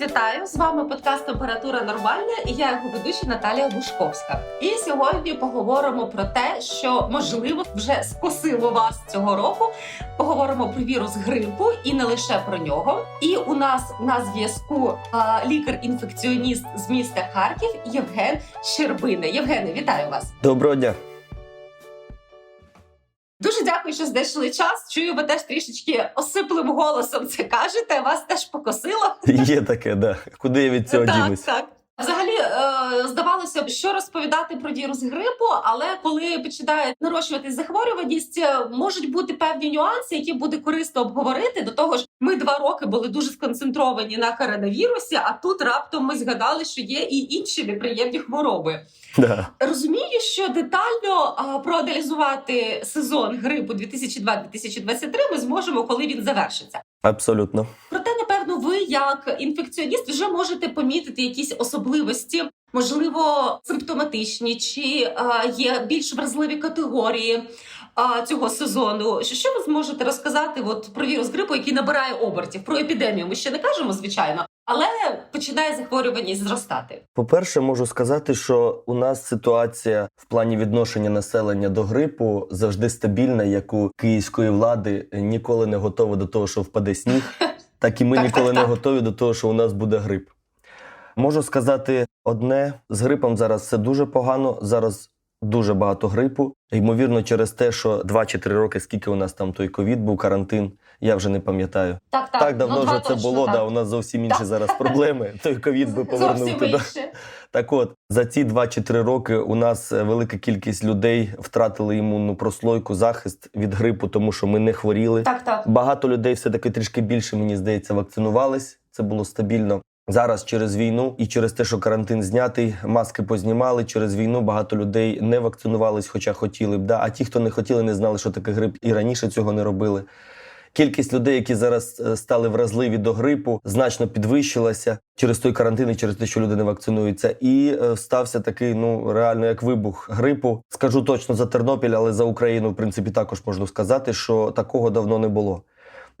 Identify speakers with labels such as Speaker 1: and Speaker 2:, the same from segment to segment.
Speaker 1: Вітаю! З вами подкаст Температура Нормальна і я його ведуча Наталія Бушковська. І сьогодні поговоримо про те, що можливо вже скосило вас цього року. Поговоримо про вірус грипу і не лише про нього. І у нас на зв'язку лікар-інфекціоніст з міста Харків Євген Щербина. Євгене, вітаю вас!
Speaker 2: Доброго дня.
Speaker 1: Дуже дякую, що знайшли час. Чую, ви теж трішечки осиплим голосом це кажете. Вас теж покосило.
Speaker 2: Є таке, да. Куди я від цього
Speaker 1: так,
Speaker 2: дінусь?
Speaker 1: так. Взагалі е, здавалося б, що розповідати про вірус грипу, але коли починає нарощуватись захворюваність, е, можуть бути певні нюанси, які буде корисно обговорити. До того ж, ми два роки були дуже сконцентровані на коронавірусі, а тут раптом ми згадали, що є і інші неприємні хвороби.
Speaker 2: Да.
Speaker 1: Розумію, що детально проаналізувати сезон грипу 2002-2023 ми зможемо, коли він завершиться.
Speaker 2: Абсолютно.
Speaker 1: Проте, ви, як інфекціоніст, вже можете помітити якісь особливості, можливо, симптоматичні, чи а, є більш вразливі категорії а, цього сезону. Що, що ви зможете розказати от, про вірус грипу, який набирає обертів? Про епідемію ми ще не кажемо, звичайно, але починає захворюваність зростати.
Speaker 2: По-перше, можу сказати, що у нас ситуація в плані відношення населення до грипу завжди стабільна, як у київської влади ніколи не готова до того, що впаде сніг, так і ми
Speaker 1: Так,
Speaker 2: ніколи
Speaker 1: так,
Speaker 2: не
Speaker 1: так.
Speaker 2: готові до того, що у нас буде грип. Можу сказати одне: з грипом зараз все дуже погано. Зараз дуже багато грипу. Ймовірно, через те, що 2 чи 3 роки, скільки у нас там той ковід був, карантин, я вже не пам'ятаю.
Speaker 1: Так, так,
Speaker 2: Так, давно
Speaker 1: ну,
Speaker 2: вже це
Speaker 1: точно,
Speaker 2: було.
Speaker 1: так.
Speaker 2: Да, у нас зовсім інші
Speaker 1: Так.
Speaker 2: зараз проблеми. Той ковід би повернув туди. Так от за ці 2 чи 3 роки у нас е, велика кількість людей втратили імунну прослойку, захист від грипу, тому що ми не хворіли.
Speaker 1: Так, так.
Speaker 2: Багато людей все таки трішки більше, мені здається, вакцинувались. Це було стабільно. Зараз через війну і через те, що карантин знятий, маски познімали. Через війну багато людей не вакцинувались, хоча хотіли б. Да? А ті, хто не хотіли, не знали, що таке грип, і раніше цього не робили. Кількість людей, які зараз е, стали вразливі до грипу, значно підвищилася через той карантин і через те, що люди не вакцинуються. І е, стався такий, ну реально як вибух грипу. Скажу точно за Тернопіль, але за Україну, в принципі, також можна сказати, що такого давно не було.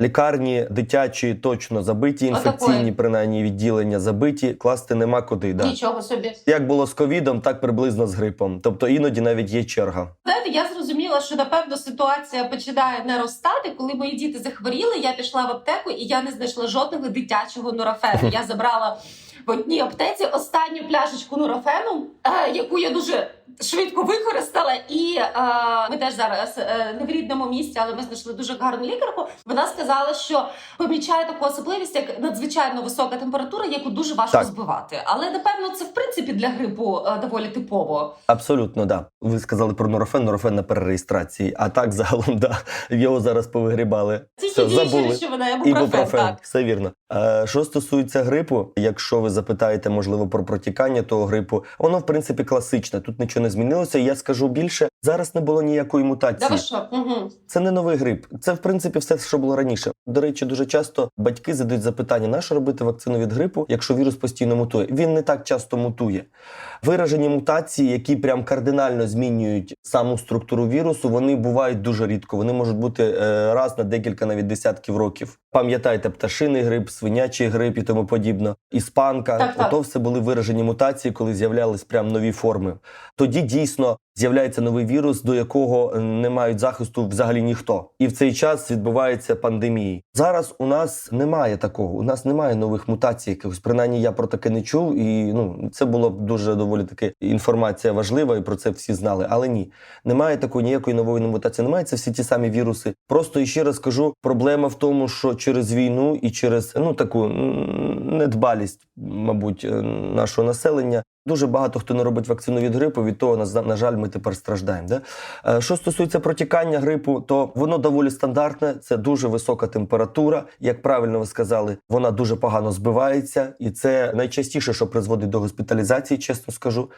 Speaker 2: Лікарні дитячі точно забиті, інфекційні, принаймні відділення забиті, класти нема куди. Да.
Speaker 1: Нічого собі.
Speaker 2: Як було з ковідом, так приблизно з грипом. Тобто іноді навіть є черга.
Speaker 1: Знаєте, я зрозуміла, що напевно ситуація починає наростати. Коли мої діти захворіли, я пішла в аптеку і я не знайшла жодного дитячого нурофену. Я забрала в одній аптеці останню пляшечку нурофену, е, яку я дуже швидко використала. І е, ми теж зараз е, не в рідному місці, але ми знайшли дуже гарну лікарку. Вона сказала, що помічає таку особливість, як надзвичайно висока температура, яку дуже важко
Speaker 2: Так.
Speaker 1: збивати. Але напевно це в принципі для грипу е, доволі типово.
Speaker 2: Абсолютно, да. Ви сказали про норофен, норофен на перереєстрації. А так загалом, да, його зараз повигрібали.
Speaker 1: Тільки
Speaker 2: Все,
Speaker 1: діючі
Speaker 2: забули.
Speaker 1: речовина, ібупрофен,
Speaker 2: Ібупрофен,
Speaker 1: так.
Speaker 2: все вірно. Е, що стосується грипу, якщо ви запитаєте, можливо, про протікання того грипу, воно в принципі класичне. Тут нічого не змінилося. І я скажу більше, зараз не було ніякої мутації.
Speaker 1: що? Угу.
Speaker 2: Це не новий грип. Це в принципі все, що було раніше. До речі, дуже часто батьки задають запитання: на що робити вакцину від грипу, якщо вірус постійно мутує? Він не так часто мутує. Виражені мутації, які прям кардинально змінюють саму структуру вірусу, вони бувають дуже рідко. Вони можуть бути е, раз на декілька навіть десятків років. Пам'ятайте, пташиний грип, свинячий грип і тому подібно. Іспанка,
Speaker 1: Так, так.
Speaker 2: ото все були виражені мутації, коли з'являлись прям нові форми. Тоді дійсно з'являється новий вірус, до якого е, не мають захисту взагалі ніхто. І в цей час відбуваються пандемії. Зараз у нас немає такого. У нас немає нових мутацій. Якихось принаймні я про таке не чув. І ну це було б дуже доволі таки інформація важлива, і про це всі знали. Але ні, немає такої ніякої нової мутації. Немає це всі ті самі віруси. Просто і ще раз кажу, проблема в тому, що через війну і через ну таку недбалість, мабуть, е, нашого населення. Дуже багато хто не робить вакцину від грипу. Від того, на, жаль, ми тепер страждаємо. Да? Е, Що стосується протікання грипу, то воно доволі стандартне. Це дуже висока температура. Як правильно ви сказали, вона дуже погано збивається, і це найчастіше, що призводить до госпіталізації, чесно скажу.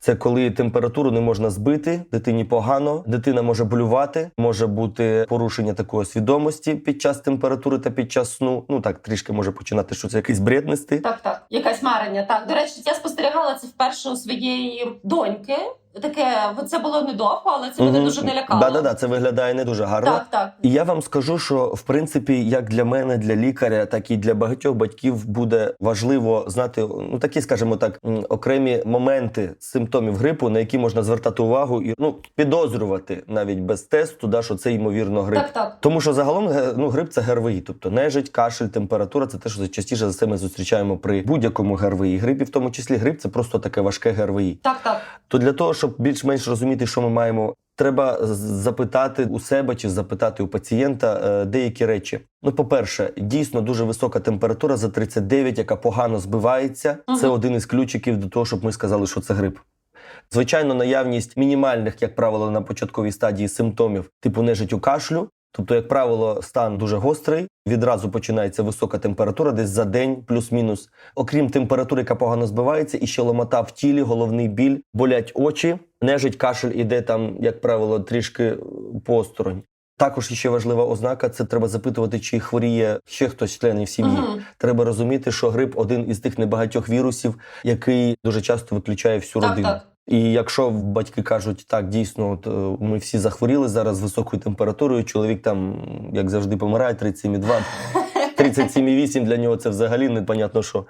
Speaker 2: Це коли температуру не можна збити, дитині погано, дитина може болювати, може бути порушення такої свідомості під час температури та під час сну. Ну так трішки може починати, що це якийсь бред нести.
Speaker 1: Так, так. Якась марення. Так, до речі, я спостерігала це вперше у своєї доньки. Таке, це було недовго, але це мене
Speaker 2: Мгм.
Speaker 1: дуже не лякало.
Speaker 2: Да, да, да, це виглядає не дуже гарно.
Speaker 1: Так, так.
Speaker 2: І я вам скажу, що в принципі, як для мене, для лікаря, так і для багатьох батьків буде важливо знати ну такі, скажімо так, окремі моменти симптомів грипу, на які можна звертати увагу і ну підозрювати навіть без тесту, да, що це ймовірно грип.
Speaker 1: Так, так.
Speaker 2: Тому що загалом ну, грип це ГРВІ, тобто нежить, кашель, температура це те, що частіше за це ми зустрічаємо при будь-якому ГРВІ. Грипі, в тому числі грип це просто таке важке ГРВІ.
Speaker 1: Так, так.
Speaker 2: То для того, щоб більш-менш розуміти, що ми маємо, треба запитати у себе чи запитати у пацієнта е, деякі речі. Ну, по-перше, дійсно дуже висока температура за 39, яка погано збивається. Це один із ключиків до того, щоб ми сказали, що це грип. Звичайно, наявність мінімальних, як правило, на початковій стадії симптомів типу нежить у кашлю. Тобто, як правило, стан дуже гострий, відразу починається висока температура, десь за день, плюс-мінус. Окрім температури, яка погано збивається, і ще ломота в тілі, головний біль, болять очі, нежить кашель іде там, як правило, трішки е, посторонь. Також ще важлива ознака це треба запитувати, чи хворіє ще хтось з членів сім'ї.
Speaker 1: Мгм.
Speaker 2: Треба розуміти, що грип один із тих небагатьох вірусів, який дуже часто виключає всю
Speaker 1: Так,
Speaker 2: родину.
Speaker 1: так.
Speaker 2: І якщо батьки кажуть, так дійсно, от е, ми всі захворіли зараз з високою температурою, чоловік там, як завжди, помирає 37,2, 37,8 для нього це взагалі непонятно що.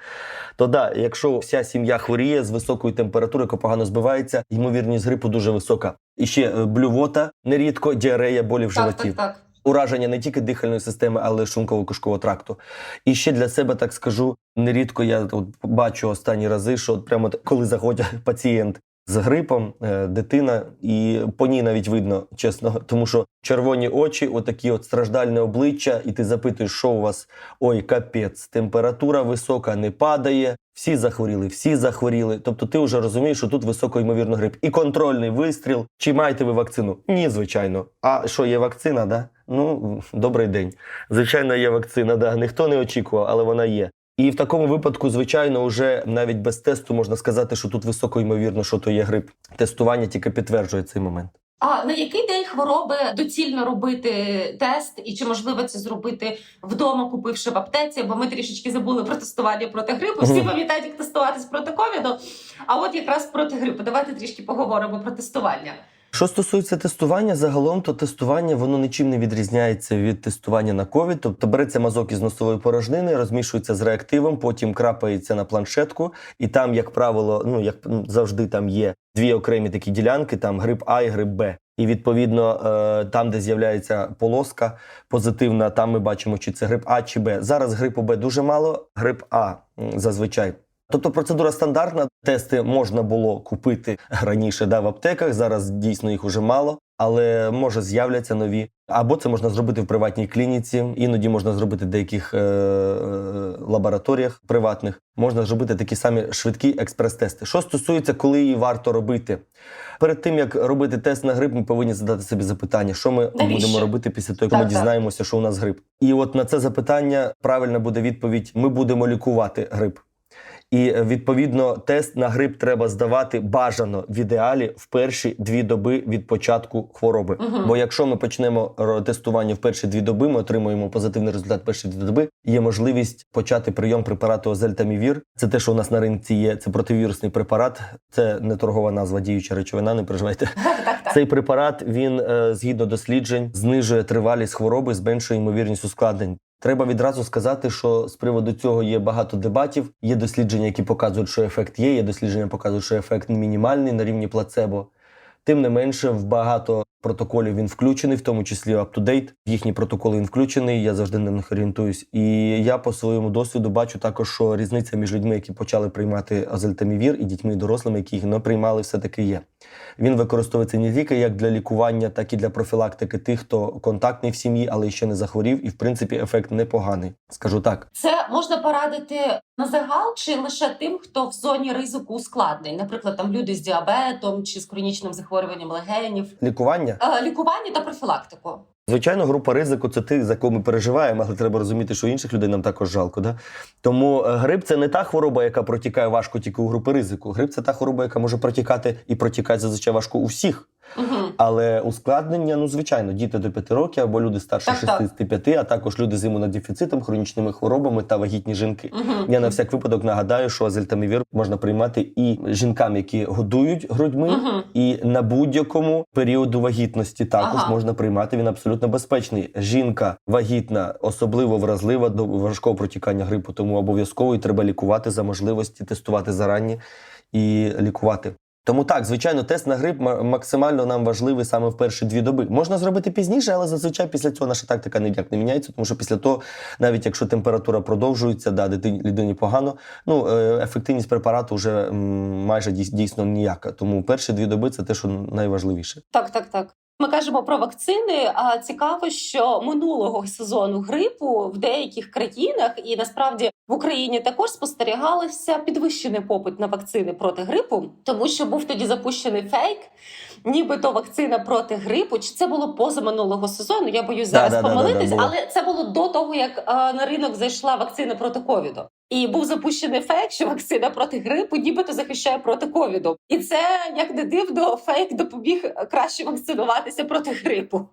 Speaker 2: То да, якщо вся сім'я хворіє з високою температурою, яка погано збивається, ймовірність грипу дуже висока. І ще е, блювота, нерідко діарея, болі в
Speaker 1: Так,
Speaker 2: животі
Speaker 1: так, так.
Speaker 2: ураження не тільки дихальної системи, але й шлунково-кишкового тракту. І ще для себе так скажу: нерідко я от бачу останні рази, що от прямо коли заходить пацієнт. З грипом, е, дитина, і по ній навіть видно, чесно, тому що червоні очі, отакі от страждальне обличчя, і ти запитуєш, що у вас ой, капець, температура висока, не падає. Всі захворіли, всі захворіли. Тобто ти вже розумієш, що тут високоймовірно грип. І контрольний вистріл. Чи маєте ви вакцину? Ні, звичайно. А що є вакцина? Да? Ну, добрий день. Звичайно, є вакцина. Да. Ніхто не очікував, але вона є. І в такому випадку, звичайно, вже навіть без тесту можна сказати, що тут високоймовірно, що то є грип. Тестування тільки підтверджує цей момент.
Speaker 1: А на який день хвороби доцільно робити тест, і чи можливо це зробити вдома, купивши в аптеці? Бо ми трішечки забули про тестування проти грипу. Всі пам'ятають, як тестуватись проти ковіду. А от якраз проти грипу. Давайте трішки поговоримо про тестування.
Speaker 2: Що стосується тестування, загалом то тестування воно нічим не відрізняється від тестування на ковід. Тобто береться мазок із носової порожнини, розмішується з реактивом, потім крапається на планшетку, і там, як правило, ну як завжди, там є дві окремі такі ділянки: там грип А і грип Б. І відповідно, е, там, де з'являється полоска позитивна, там ми бачимо, чи це грип А чи Б. Зараз грипу Б дуже мало, грип А зазвичай. Тобто процедура стандартна. Тести можна було купити раніше да, в аптеках. Зараз дійсно їх уже мало, але може з'являться нові. Або це можна зробити в приватній клініці. Іноді можна зробити в деяких е- е- лабораторіях приватних. Можна зробити такі самі швидкі експрес-тести. Що стосується, коли її варто робити, перед тим як робити тест на грип, ми повинні задати собі запитання, що ми
Speaker 1: Навіщо?
Speaker 2: будемо робити після того, як
Speaker 1: Так,
Speaker 2: ми
Speaker 1: так.
Speaker 2: дізнаємося, що у нас грип. І от на це запитання правильна буде відповідь: ми будемо лікувати грип. І е, відповідно тест на грип треба здавати бажано в ідеалі в перші дві доби від початку хвороби.
Speaker 1: Мгм.
Speaker 2: Бо якщо ми почнемо тестування в перші дві доби, ми отримуємо позитивний результат в перші дві доби. Є можливість почати прийом препарату Озельтамівір. Це те, що у нас на ринці є. Це противірусний препарат. Це не торгова назва діюча речовина. Не переживайте. Цей препарат він е, згідно досліджень знижує тривалість хвороби, зменшує ймовірність ускладнень. Треба відразу сказати, що з приводу цього є багато дебатів. Є дослідження, які показують, що ефект є. Є дослідження, показують, що ефект мінімальний на рівні плацебо. Тим не менше, в багато протоколів він включений, в тому числі UpToDate. В їхні протоколи він включений. Я завжди на них орієнтуюсь. І я по своєму досвіду бачу також, що різниця між людьми, які почали приймати азельтамівір, і дітьми і дорослими, які їх не приймали, все таки є. Він використовується не тільки як для лікування, так і для профілактики тих, хто контактний в сім'ї, але ще не захворів, і в принципі ефект непоганий. Скажу так.
Speaker 1: Це можна порадити на загал чи лише тим, хто в зоні ризику ускладнень, наприклад, там люди з діабетом чи з хронічним захворюванням легенів,
Speaker 2: Лікування
Speaker 1: Е, лікування та профілактику.
Speaker 2: Звичайно, група ризику це ти, за кого ми переживаємо, але треба розуміти, що інших людей нам також жалко. Да? Тому е, грип це не та хвороба, яка протікає важко тільки у групи ризику. Грип це та хвороба, яка може протікати і протікає зазвичай важко у всіх.
Speaker 1: Мгм.
Speaker 2: Але ускладнення, ну звичайно, діти до 5 років або люди старше
Speaker 1: Так, так.
Speaker 2: 65, а також люди з імунодефіцитом, хронічними хворобами та вагітні жінки.
Speaker 1: Мгм.
Speaker 2: Я на всяк випадок нагадаю, що азельтамівір можна приймати і жінкам, які годують грудьми,
Speaker 1: Мгм.
Speaker 2: і на будь-якому періоду вагітності також
Speaker 1: Ага.
Speaker 2: можна приймати. Він абсолютно безпечний. Жінка вагітна, особливо вразлива до важкого протікання грипу, тому обов'язково і треба лікувати за можливості, тестувати зарані і лікувати. Тому так, звичайно, тест на грип максимально нам важливий саме в перші дві доби. Можна зробити пізніше, але зазвичай після цього наша тактика ніяк не міняється, тому що після того, навіть якщо температура продовжується, да, дитині людині погано, ну е, ефективність препарату вже майже дійс- дійсно ніяка. Тому перші дві доби це те, що найважливіше.
Speaker 1: Так, так, так. Ми кажемо про вакцини. А цікаво, що минулого сезону грипу в деяких країнах і насправді в Україні також спостерігалося підвищений попит на вакцини проти грипу, тому що був тоді запущений фейк, нібито вакцина проти грипу. Чи це було поза минулого сезону? Я боюсь зараз
Speaker 2: Да-да-да-да-да,
Speaker 1: помилитись, але це було до того, як е, на ринок зайшла вакцина проти ковіду. І був запущений фейк, що вакцина проти грипу нібито захищає проти ковіду. І це як не дивно, фейк допоміг краще вакцинуватися проти грипу.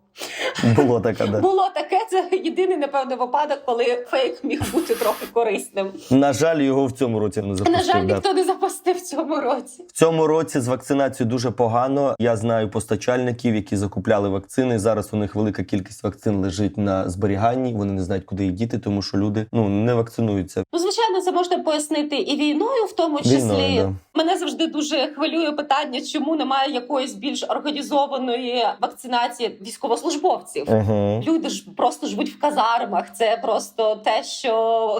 Speaker 2: Було таке, да.
Speaker 1: Було таке. Це єдиний напевно випадок, коли фейк міг бути трохи корисним.
Speaker 2: На жаль, його в цьому році не запустив.
Speaker 1: На жаль,
Speaker 2: да.
Speaker 1: ніхто не запустив в цьому році.
Speaker 2: В цьому році з вакцинацією дуже погано. Я знаю постачальників, які закупляли вакцини. Зараз у них велика кількість вакцин лежить на зберіганні. Вони не знають, куди їх діти, тому що люди ну не вакцинуються.
Speaker 1: Ну, звичайно, це можна пояснити і війною, в тому числі.
Speaker 2: Війною, да.
Speaker 1: Мене завжди дуже хвилює питання, чому немає якоїсь більш організованої вакцинації військовослужбовців.
Speaker 2: Угу.
Speaker 1: Люди ж просто живуть в казармах. Це просто те, що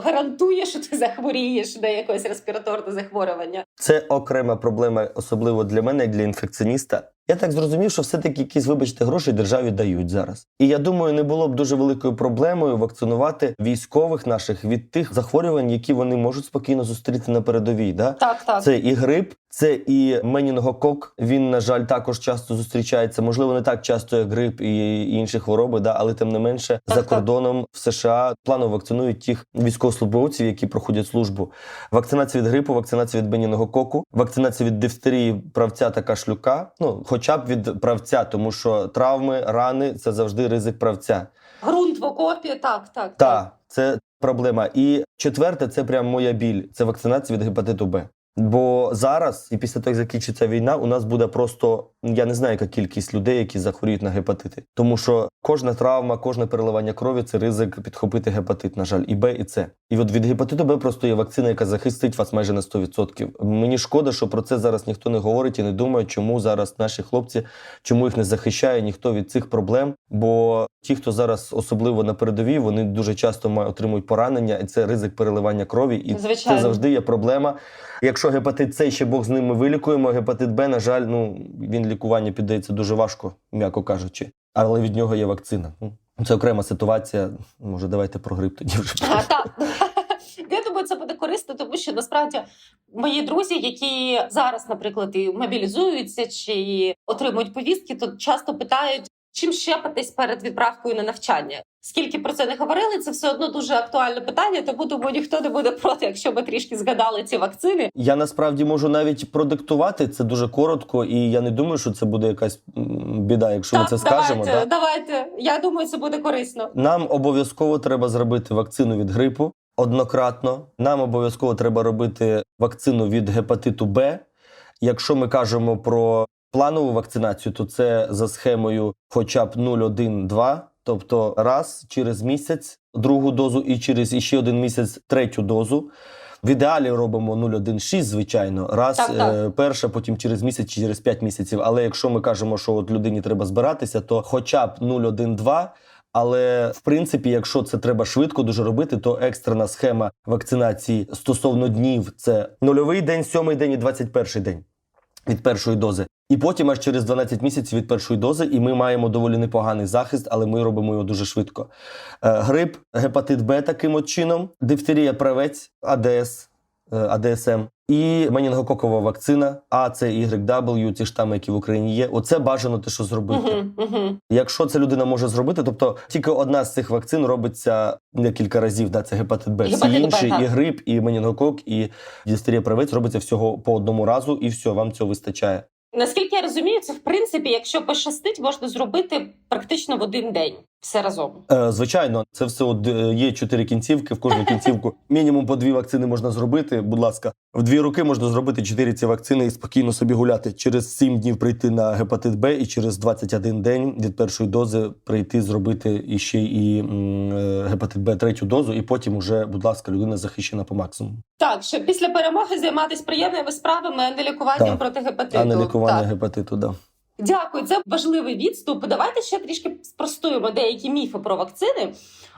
Speaker 1: гарантує, що ти захворієш на якесь респіраторне захворювання.
Speaker 2: Це окрема проблема, особливо для мене, як для інфекціоніста. Я так зрозумів, що все-таки якісь, вибачте, гроші державі дають зараз. І я думаю, не було б дуже великою проблемою вакцинувати військових наших від тих захворювань, які вони можуть спокійно зустріти на передовій. Да?
Speaker 1: Так, так.
Speaker 2: Це і грип, це і менінгокок. Він, на жаль, також часто зустрічається. Можливо, не так часто, як грип і інші хвороби, да, але тим не менше
Speaker 1: Так,
Speaker 2: за
Speaker 1: так.
Speaker 2: кордоном в США планово вакцинують тих військовослужбовців, які проходять службу. Вакцинація від грипу, вакцинація від менінгококу, вакцинація від дифтерії, правця та кашлюка. Ну, хоча б від правця, тому що травми, рани це завжди ризик правця.
Speaker 1: Грунт в окопі, так, так.
Speaker 2: Так, це проблема. І четверте, це прям моя біль. Це вакцинація від гепатиту Б. Бо зараз, і після того, як закінчиться війна, у нас буде просто я не знаю, яка кількість людей, які захворіють на гепатити. Тому що кожна травма, кожне переливання крові це ризик підхопити гепатит, на жаль, і Б, і С. І от від гепатиту Б просто є вакцина, яка захистить вас майже на 100%. Мені шкода, що про це зараз ніхто не говорить і не думає, чому зараз наші хлопці, чому їх не захищає ніхто від цих проблем. Бо ті, хто зараз особливо на передовій, вони дуже часто отримують поранення, і це ризик переливання крові. І
Speaker 1: Звичайно.
Speaker 2: це завжди є проблема. Якщо гепатит С ще Бог з ним ми вилікуємо, гепатит Б, на жаль, ну він лікування піддається дуже важко, м'яко кажучи. Але від нього є вакцина. Ну, Це окрема ситуація. Може, давайте про грип тоді вже.
Speaker 1: А, так. Я думаю, це буде корисно, тому що насправді мої друзі, які зараз, наприклад, і мобілізуються чи отримують повістки, то часто питають, чим щепитись перед відправкою на навчання. Скільки про це не говорили, це все одно дуже актуальне питання, тому думаю, ніхто не буде проти, якщо ми трішки згадали ці вакцини.
Speaker 2: Я насправді можу навіть продиктувати це дуже коротко, і я не думаю, що це буде якась біда, якщо ми це скажемо.
Speaker 1: давайте, давайте. Я думаю, це буде корисно.
Speaker 2: Нам обов'язково треба зробити вакцину від грипу однократно. Нам обов'язково треба робити вакцину від гепатиту Б. Якщо ми кажемо про планову вакцинацію, то це за схемою хоча б 0,1-2, тобто раз через місяць другу дозу, і через іще один місяць третю дозу. В ідеалі робимо 0,1,6, звичайно, раз
Speaker 1: Так, так.
Speaker 2: е, перша, потім через місяць чи через 5 місяців. Але якщо ми кажемо, що от людині треба збиратися, то хоча б 0,1,2. Але в принципі, якщо це треба швидко дуже робити, то екстрена схема вакцинації стосовно днів це нульовий день, сьомий день і 21 день від першої дози. І потім аж через 12 місяців від першої дози, і ми маємо доволі непоганий захист, але ми робимо його дуже швидко. Е, грип, гепатит Б таким от чином, дифтерія правець, АДС, е, АДСМ і менінгококова вакцина, А, С, Y, W, ті штами, які в Україні є. Оце бажано те, що зробити. Якщо це людина може зробити, тобто тільки одна з цих вакцин робиться декілька разів, да, це гепатит Б. Всі інші, і грип, і менінгокок, і дистерія правець робиться всього по одному разу, і все, вам цього вистачає.
Speaker 1: Наскільки я розумію, це в принципі, якщо пощастить, можна зробити практично в один день все разом.
Speaker 2: Е, Звичайно, це все от е, є чотири кінцівки. В кожну кінцівку мінімум по дві вакцини можна зробити. Будь ласка, в дві роки можна зробити чотири ці вакцини і спокійно собі гуляти. Через сім днів прийти на гепатит Б і через 21 день від першої дози прийти зробити іще і м, е, гепатит Б третю дозу, і потім уже, будь ласка, людина захищена по максимуму.
Speaker 1: Так, щоб після перемоги займатися приємними справами, а не лікуванням
Speaker 2: Так.
Speaker 1: проти гепатиту.
Speaker 2: А не лікування
Speaker 1: Так.
Speaker 2: гепатиту. Да.
Speaker 1: Дякую, це важливий відступ. Давайте ще трішки спростуємо деякі міфи про вакцини.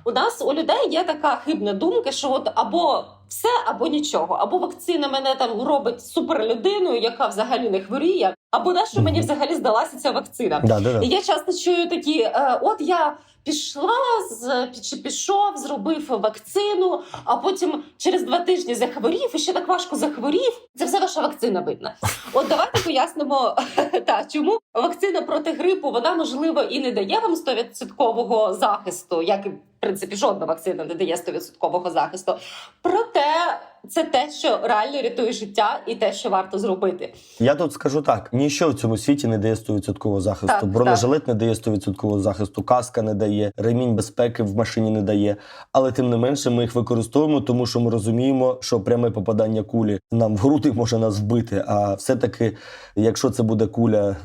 Speaker 1: У нас у людей є така хибна думка, що от або все, або нічого, або вакцина мене там робить суперлюдиною, яка взагалі не хворіє, або на що мені взагалі здалася ця вакцина.
Speaker 2: Да, да, да.
Speaker 1: І я часто чую такі: е, от я пішла з чи пішов, зробив вакцину, а потім через два тижні захворів і ще так важко захворів. Це все ваша вакцина видна. От давайте пояснимо, та, чому вакцина проти грипу вона можливо і не дає вам 100% захисту, як принципі жодна вакцина не дає 100% захисту. Проте це те, що реально рятує життя, і те, що варто зробити.
Speaker 2: Я тут скажу так: ніщо в цьому світі не дає 100% захисту.
Speaker 1: Так,
Speaker 2: Бронежилет не дає 100% захисту, каска не дає, ремінь безпеки в машині не дає. Але тим не менше ми їх використовуємо, тому що ми розуміємо, що пряме попадання кулі нам в груди може нас вбити. А все-таки, якщо це буде куля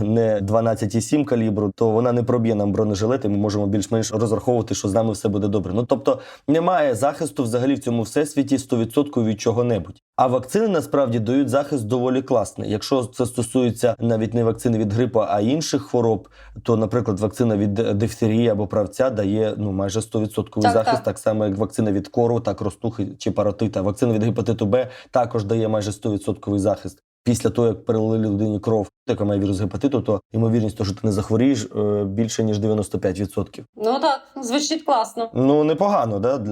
Speaker 2: не 12,7 калібру, то вона не проб'є нам бронежилет, і ми можемо більш-менш розраховувати, що з нами все буде добре. Ну тобто немає захисту взагалі в цьому всесвіті 100% від чого-небудь. А вакцини насправді дають захист доволі класний. Якщо це стосується навіть не вакцини від грипу, а інших хвороб, то, наприклад, вакцина від дифтерії або правця дає ну майже 100%
Speaker 1: Так,
Speaker 2: захист,
Speaker 1: так.
Speaker 2: так. само як вакцина від кору, так розтухи чи паротита. Вакцина від гепатиту Б також дає майже 100% захист. Після того, як перелили людині кров, яка має вірус гепатиту, то ймовірність, того, що ти не захворієш, е, більше ніж 95%.
Speaker 1: Ну так, звучить класно.
Speaker 2: Ну непогано, да?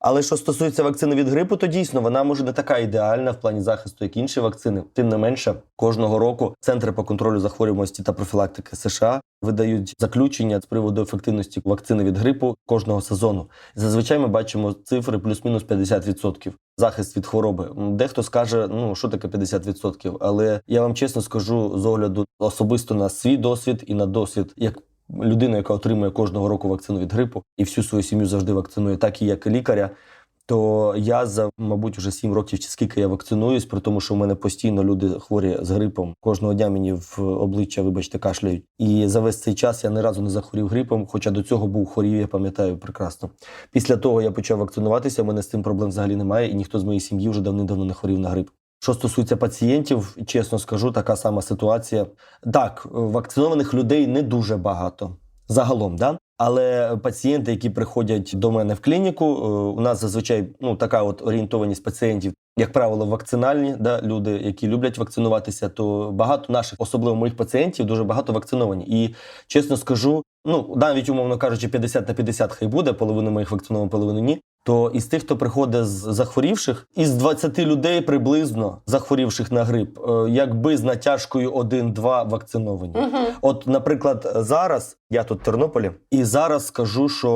Speaker 2: Але що стосується вакцини від грипу, то дійсно вона може не така ідеальна в плані захисту, як інші вакцини. Тим не менше, кожного року центри по контролю захворюваності та профілактики США видають заключення з приводу ефективності вакцини від грипу кожного сезону. Зазвичай ми бачимо цифри плюс-мінус 50% захист від хвороби. Дехто скаже, ну що таке 50%, але я вам чесно скажу з огляду особисто на свій досвід і на досвід як людина, яка отримує кожного року вакцину від грипу і всю свою сім'ю завжди вакцинує, так і як лікаря. То я за, мабуть, уже сім років чи скільки я вакцинуюсь, при тому, що в мене постійно люди хворі з грипом. Кожного дня мені в обличчя, вибачте, кашляють. І за весь цей час я ні разу не захворів грипом, хоча до цього був хворів, я пам'ятаю прекрасно. Після того я почав вакцинуватися. У мене з цим проблем взагалі немає, і ніхто з моєї сім'ї вже давним-давно не хворів на грип. Що стосується пацієнтів, чесно скажу, така сама ситуація. Так, вакцинованих людей не дуже багато загалом, да? Але пацієнти, які приходять до мене в клініку, е, у нас зазвичай ну така от орієнтованість пацієнтів, як правило, вакцинальні, да, люди, які люблять вакцинуватися, то багато наших, особливо моїх пацієнтів, дуже багато вакциновані. І чесно скажу, ну навіть умовно кажучи, 50 на 50 хай буде, половину моїх вакцинованих, половину ні. То із тих, хто приходить з захворівших, із 20 людей приблизно захворівших на грип, е, якби з натяжкою 1-2 вакциновані.
Speaker 1: Угу.
Speaker 2: От, наприклад, зараз я тут в Тернополі, і зараз скажу, що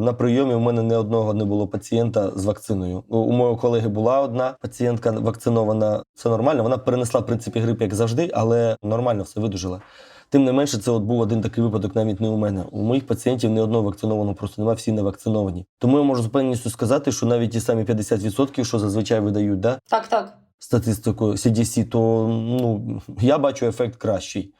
Speaker 2: е, на прийомі у мене не одного не було пацієнта з вакциною. У, у моєї колеги була одна пацієнтка вакцинована. Все нормально. Вона перенесла в принципі грип, як завжди, але нормально все видужила. Тим не менше, це от був один такий випадок, навіть не у мене. У моїх пацієнтів не одного вакцинованого просто немає, всі не вакциновані. Тому я можу з певністю сказати, що навіть ті самі 50%, що зазвичай видають, да,
Speaker 1: Так, так.
Speaker 2: статистику CDC, то ну я бачу ефект кращий.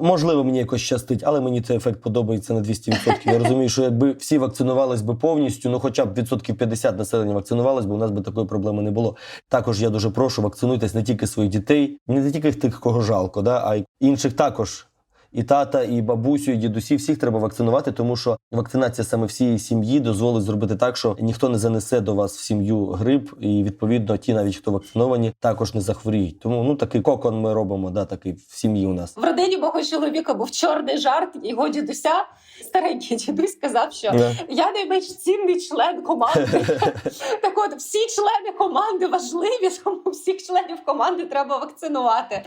Speaker 2: Можливо, мені якось щастить, але мені цей ефект подобається на 200%. Я розумію, що якби всі вакцинувались би повністю, ну хоча б відсотків 50 населення вакцинувалось би, у нас би такої проблеми не було. Також я дуже прошу вакцинуйтесь не тільки своїх дітей, не тільки тих, кого жалко, да, а й інших також. І тата, і бабусю, і дідусі всіх треба вакцинувати, тому що вакцинація саме всієї сім'ї дозволить зробити так, що ніхто не занесе до вас в сім'ю грип, і відповідно ті, навіть хто вакциновані, також не захворіють. Тому ну такий кокон ми робимо, да, такий в сім'ї у нас.
Speaker 1: В родині мого чоловіка був чорний жарт його дідуся. Старенький дідусь сказав, що
Speaker 2: Да.
Speaker 1: я найменш цінний член команди. так от всі члени команди важливі, тому всіх членів команди треба вакцинувати.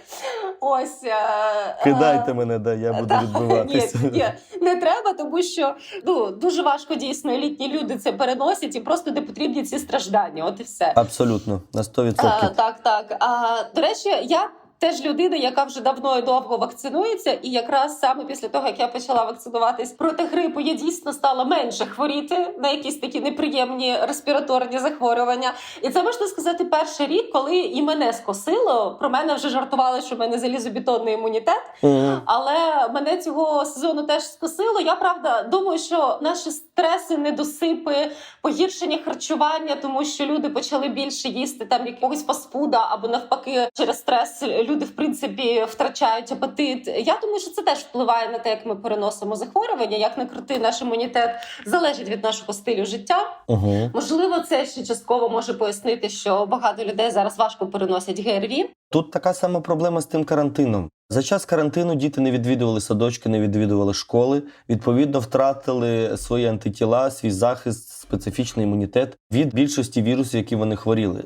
Speaker 1: Ось е, е,
Speaker 2: Кидайте мене, да, я буду відбиватися.
Speaker 1: Ні, ні, не треба, тому що ну дуже важко дійсно літні люди це переносять і просто не потрібні ці страждання. От і все.
Speaker 2: Абсолютно на 100%.
Speaker 1: А, так, так. А, до речі, я теж людина, яка вже давно і довго вакцинується, і якраз саме після того, як я почала вакцинуватись проти грипу, я дійсно стала менше хворіти на якісь такі неприємні респіраторні захворювання. І це можна сказати перший рік, коли і мене скосило. Про мене вже жартували, що в мене залізобетонний імунітет. Але мене цього сезону теж скосило. Я правда думаю, що наші стреси, недосипи, погіршення харчування, тому що люди почали більше їсти там якогось фастфуда, або навпаки, через стрес люди в принципі втрачають апетит. Я думаю, що це теж впливає на те, як ми переносимо захворювання, як не крути наш імунітет залежить від нашого стилю життя.
Speaker 2: Угу.
Speaker 1: Можливо, це ще частково може пояснити, що багато людей зараз важко переносять ГРВІ.
Speaker 2: Тут така сама проблема з тим карантином. За час карантину діти не відвідували садочки, не відвідували школи. Відповідно, втратили свої антитіла, свій захист, специфічний імунітет від більшості вірусів, які вони хворіли.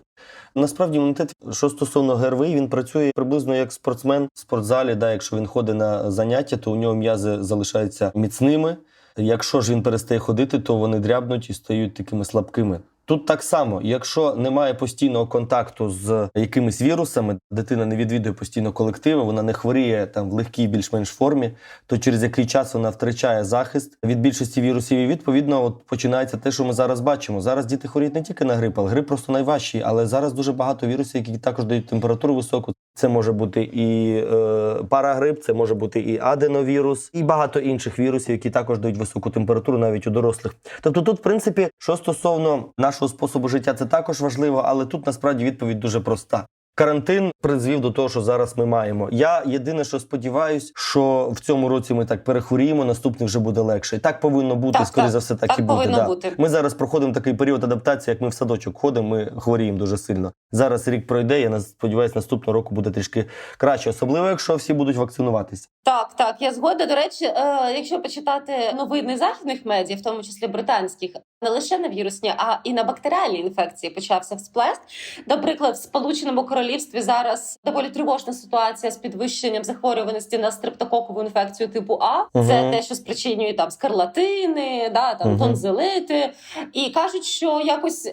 Speaker 2: Насправді, імунітет, що стосовно ГРВІ, він працює приблизно як спортсмен в спортзалі. Да, якщо він ходить на заняття, то у нього м'язи залишаються міцними. Якщо ж він перестає ходити, то вони дрябнуть і стають такими слабкими. Тут так само, якщо немає постійного контакту з якимись вірусами, дитина не відвідує постійно колективи, вона не хворіє там в легкій, більш-менш формі, то через який час вона втрачає захист від більшості вірусів. І відповідно, от починається те, що ми зараз бачимо. Зараз діти хворіють не тільки на грип, але грип просто найважчий. Але зараз дуже багато вірусів, які також дають температуру високу. Це може бути і е, парагрип, це може бути і аденовірус, і багато інших вірусів, які також дають високу температуру навіть у дорослих. Тобто, тут, в принципі, що стосовно нашого способу життя, це також важливо, але тут насправді відповідь дуже проста. Карантин призвів до того, що зараз ми маємо. Я єдине, що сподіваюсь, що в цьому році ми так перехворіємо, наступний вже буде легше. І так повинно бути,
Speaker 1: Так,
Speaker 2: скоріше
Speaker 1: так.
Speaker 2: за все, так,
Speaker 1: Так
Speaker 2: і буде. да.
Speaker 1: бути.
Speaker 2: Ми зараз проходимо такий період адаптації, як ми в садочок ходимо, ми хворіємо дуже сильно. Зараз рік пройде. Я сподіваюся, наступного року буде трішки краще, особливо якщо всі будуть вакцинуватися.
Speaker 1: Так, так, я згодна. До речі, е, якщо почитати новини західних медіа, в тому числі британських, не лише на вірусні, а і на бактеріальні інфекції почався всплеск. Наприклад, в Сполученому Королівстві зараз доволі тривожна ситуація з підвищенням захворюваності на стрептококову інфекцію типу А. Це
Speaker 2: Мгм.
Speaker 1: те, що спричинює там скарлатини, да, там
Speaker 2: Мгм.
Speaker 1: тонзилити. І кажуть, що якось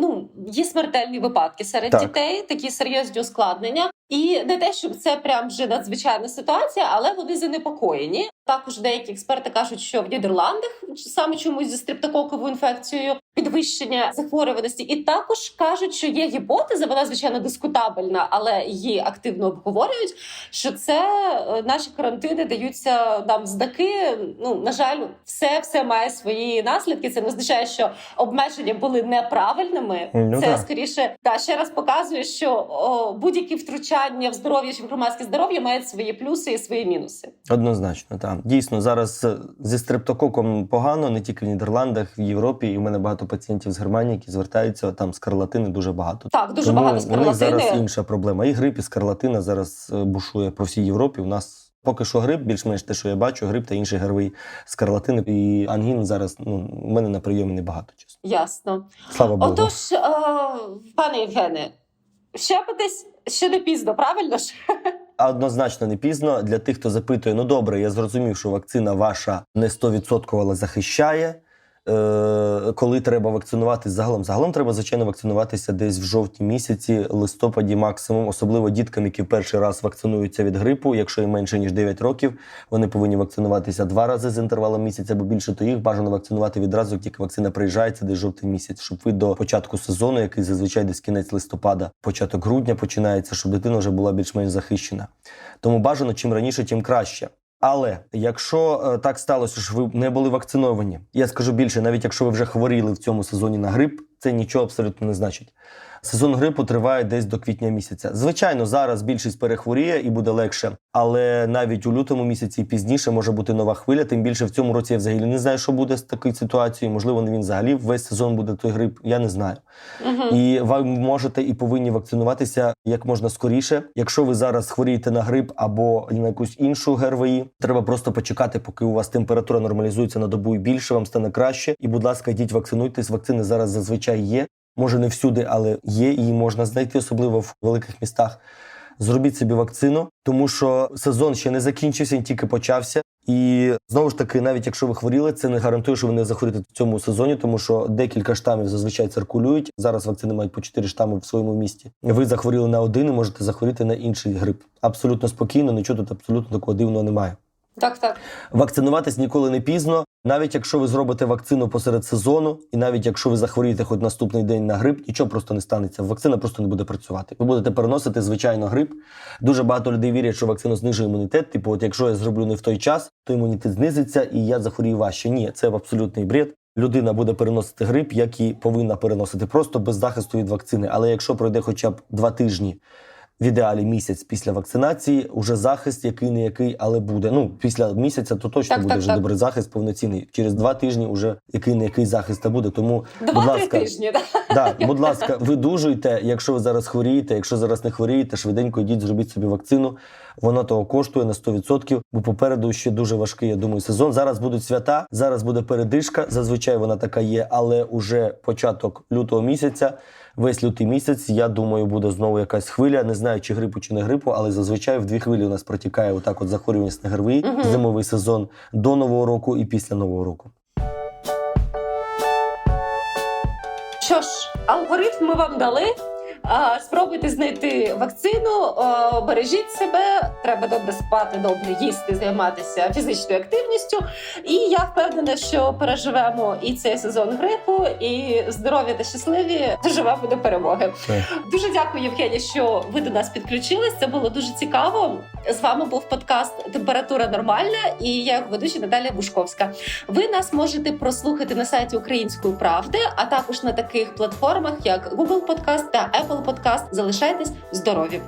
Speaker 1: ну є смертельні випадки серед
Speaker 2: Так.
Speaker 1: дітей, такі серйозні ускладнення. І не те, щоб це прям вже надзвичайна ситуація, але вони занепокоєні. Також деякі експерти кажуть, що в Нідерландах саме чомусь зі стрептококовою інфекцією підвищення захворюваності, і також кажуть, що є гіпотеза, вона звичайно дискутабельна, але її активно обговорюють. Що це е, наші карантини даються нам знаки. Ну на жаль, все все має свої наслідки. Це не означає, що обмеження були неправильними.
Speaker 2: Ну,
Speaker 1: це
Speaker 2: так.
Speaker 1: скоріше та ще раз показує, що будь-які втручання в здоров'я чи в громадське здоров'я мають свої плюси і свої мінуси.
Speaker 2: Однозначно, так. Дійсно, зараз зі стрептококом погано, не тільки в Нідерландах, в Європі. І в мене багато пацієнтів з Германії, які звертаються там скарлатини дуже багато.
Speaker 1: Так, дуже
Speaker 2: Тому
Speaker 1: багато
Speaker 2: у них зараз інша проблема. І грип, і скарлатина зараз е, бушує по всій Європі. У нас поки що грип, більш-менш те, що я бачу, грип та інший гервий скарлатини і ангін зараз ну, у мене на прийомі небагато, чесно.
Speaker 1: Ясно.
Speaker 2: Слава Богу.
Speaker 1: Отож, е, пане Євгене, щепитись ще не пізно, правильно ж?
Speaker 2: Однозначно не пізно для тих, хто запитує: ну добре, я зрозумів, що вакцина ваша не 100% захищає. Е, коли треба вакцинуватись загалом? Загалом треба, звичайно, вакцинуватися десь в жовтні місяці, листопаді максимум, особливо діткам, які перший раз вакцинуються від грипу. Якщо їм менше ніж 9 років, вони повинні вакцинуватися два рази з інтервалом місяця або більше, то їх бажано вакцинувати відразу, як тільки вакцина приїжджається, десь жовтий місяць, щоб ви до початку сезону, який зазвичай десь кінець листопада, початок грудня починається, щоб дитина вже була більш-менш захищена. Тому бажано чим раніше, тим краще. Але якщо е, так сталося, що ви не були вакциновані, я скажу більше, навіть якщо ви вже хворіли в цьому сезоні на грип, це нічого абсолютно не значить. Сезон грипу триває десь до квітня місяця. Звичайно, зараз більшість перехворіє і буде легше, але навіть у лютому місяці і пізніше може бути нова хвиля. Тим більше в цьому році я взагалі не знаю, що буде з такою ситуацією. Можливо, він взагалі весь сезон буде той грип. Я не знаю.
Speaker 1: Угу.
Speaker 2: І ви можете і повинні вакцинуватися як можна скоріше. Якщо ви зараз хворієте на грип або на якусь іншу ГРВІ, треба просто почекати, поки у вас температура нормалізується на добу і більше, вам стане краще. І, будь ласка, йдіть вакцинуйтесь. Вакцини зараз зазвичай є. Може не всюди, але є, її можна знайти, особливо в великих містах. Зробіть собі вакцину, тому що сезон ще не закінчився, він тільки почався. І знову ж таки, навіть якщо ви хворіли, це не гарантує, що ви не захворіте в цьому сезоні, тому що декілька штамів зазвичай циркулюють. Зараз вакцини мають по 4 штами в своєму місті. Ви захворіли на один і можете захворіти на інший грип. Абсолютно спокійно, нічого тут абсолютно такого дивного немає.
Speaker 1: Так, так.
Speaker 2: Вакцинуватись ніколи не пізно, навіть якщо ви зробите вакцину посеред сезону, і навіть якщо ви захворієте хоч наступний день на грип, нічого просто не станеться. Вакцина просто не буде працювати. Ви будете переносити звичайно грип. Дуже багато людей вірять, що вакцина знижує імунітет. Типу, от якщо я зроблю не в той час, то імунітет знизиться і я захворію важче. Ні, це абсолютний бред. Людина буде переносити грип, як і повинна переносити, просто без захисту від вакцини. Але якщо пройде хоча б два тижні в ідеалі місяць після вакцинації, уже захист, який не який, але буде. Ну після місяця то точно
Speaker 1: Так,
Speaker 2: буде
Speaker 1: так,
Speaker 2: вже
Speaker 1: так.
Speaker 2: добрий захист, повноцінний. Через два тижні вже який не який захист та буде. Тому, будь
Speaker 1: Два-три
Speaker 2: ласка,
Speaker 1: тижні. Да?
Speaker 2: да, будь ласка, видужуйте. Якщо ви зараз хворієте, якщо зараз не хворієте, швиденько йдіть, зробіть собі вакцину. Воно того коштує на 100%, бо попереду ще дуже важкий, я думаю, сезон. Зараз будуть свята, зараз буде передишка. Зазвичай вона така є, але уже початок лютого місяця. Весь лютий місяць, я думаю, буде знову якась хвиля. Не знаю, чи грипу, чи не грипу, але зазвичай в дві хвилі у нас протікає отак от захворюваність на ГРВІ,
Speaker 1: Мгм.
Speaker 2: зимовий сезон до нового року і після нового року.
Speaker 1: Що ж, алгоритм ми вам дали. А, Спробуйте знайти вакцину, бережіть себе, треба добре спати, добре їсти, займатися фізичною активністю. І я впевнена, що переживемо і цей сезон грипу, і здорові та щасливі доживемо до перемоги.
Speaker 2: Це.
Speaker 1: Дуже дякую, Євгенія, що ви до нас підключились. Це було дуже цікаво. З вами був подкаст Температура нормальна і я його ведуча Наталія Бушковська. Ви нас можете прослухати на сайті Української правди, а також на таких платформах, як Google Podcast та Apple Podcast. Залишайтесь здорові!